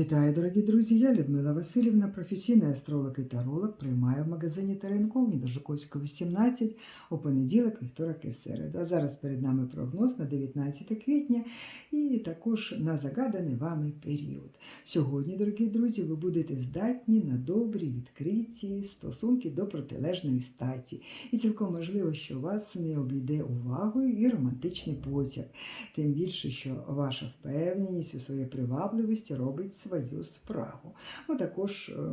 Вітаю, дорогі друзі! Я Людмила Васильівна, професійний астролог і таролог, приймаю в магазині Таринковні до Жуковського 18 у понеділок, вівторок і середу. А зараз перед нами прогноз на 19 квітня і також на загаданий вами період. Сьогодні, дорогі друзі, ви будете здатні на добрі, відкриті стосунки до протилежної статі. І цілком можливо, що вас не обійде увагою і романтичний потяг. Тим більше, що ваша впевненість у своїй привабливості робить свою справу. Ну, також е, е,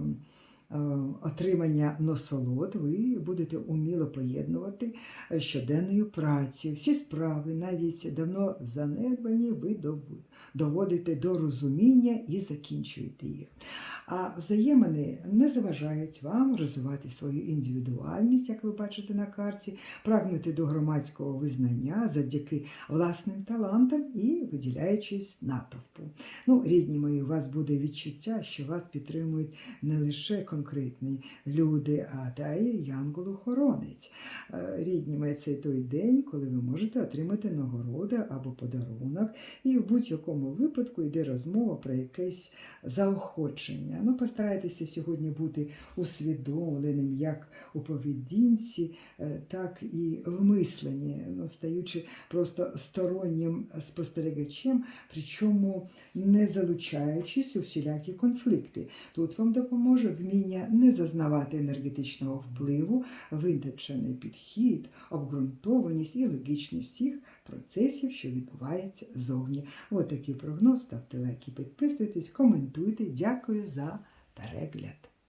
отримання насолод ви будете уміло поєднувати з щоденною працею. Всі справи, навіть давно занедбані, ви доводите до розуміння і закінчуєте їх. А взаємини не заважають вам розвивати свою індивідуальність, як ви бачите на карті, прагнути до громадського визнання завдяки власним талантам і виділяючись натовпу. Ну, рідні мої, у вас буде відчуття, що вас підтримують не лише конкретні люди, а та й янгол-охоронець. Е, Рідні мої, це той день, коли ви можете отримати нагороду або подарунок, і в будь-якому випадку йде розмова про якесь заохочення. Ну, постарайтеся сьогодні бути усвідомленим як у поведінці, е, так і в мисленні, ну, стаючи просто стороннім спостерігачем, причому не залучаючись у всілякі конфлікти. Тут вам допоможе вміння не зазнавати енергетичного впливу, виточений підхід, обґрунтованість і логічність всіх процесів, що відбуваються зовні. Ось такий прогноз. Ставте лайки, підписуйтесь, коментуйте. Дякую за перегляд.